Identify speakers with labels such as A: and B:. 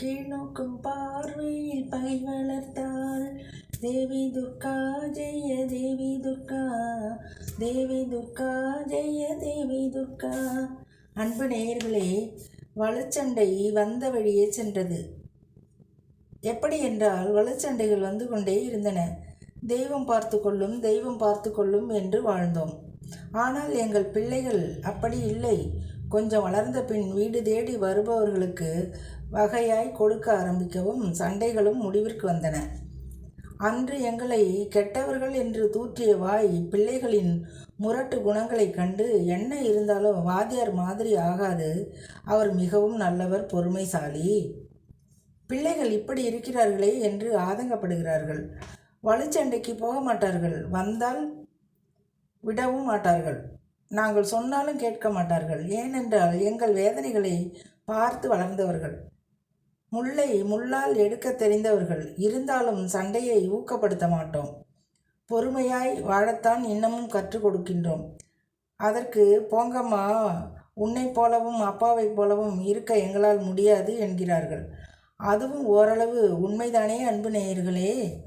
A: கீழ்நோக்கும் பார்வையில் பகை வளர்த்தாள். தேவி துர்கா ஜெய தேவி துர்கா. தேவி துர்கா ஜெய தேவி துர்கா. அன்பு நேயர்களே வலுச்சண்டை வந்த வழியே சென்றது. எப்படி என்றால் வலுச்சண்டைகள் வந்து கொண்டே இருந்தன. தெய்வம் பார்த்து கொள்ளும் தெய்வம் பார்த்து கொள்ளும் என்று வாழ்ந்தோம். ஆனால் எங்கள் பிள்ளைகள் அப்படி இல்லை. கொஞ்சம் வளர்ந்த பின் வீடு தேடி வருபவர்களுக்கு வகையாய் கொடுக்க ஆரம்பிக்கவும் சண்டைகளும் முடிவிற்கு வந்தன. அன்று எங்களை கெட்டவர்கள் என்று தூற்றிய வாய் பிள்ளைகளின் முரட்டு குணங்களைக் கண்டு என்ன இருந்தாலும் வாத்தியார் மாதிரி ஆகாது. அவர் மிகவும் நல்லவர் பொறுமைசாலி. பிள்ளைகள் இப்படி இருக்கிறார்களே என்று ஆதங்கப்படுகிறார்கள். வலுச்சண்டைக்கு போக மாட்டார்கள் வந்தால் விடவும் மாட்டார்கள். நாங்கள் சொன்னாலும் கேட்க மாட்டார்கள். ஏனென்றால் எங்கள் வேதனைகளை பார்த்து வளர்ந்தவர்கள். முல்லை முள்ளால் எடுக்க தெரிந்தவர்கள். இருந்தாலும் சண்டையை ஊக்கப்படுத்த மாட்டோம். பொறுமையாய் வாழத்தான் இன்னமும் கற்றுக் கொடுக்கின்றோம். அதற்கு போங்கம்மா உன்னைப் போலவும் அப்பாவைப் போலவும் இருக்க எங்களால் முடியாது என்கிறார்கள். அதுவும் ஓரளவு உண்மைதானே அன்பு நேயர்களே?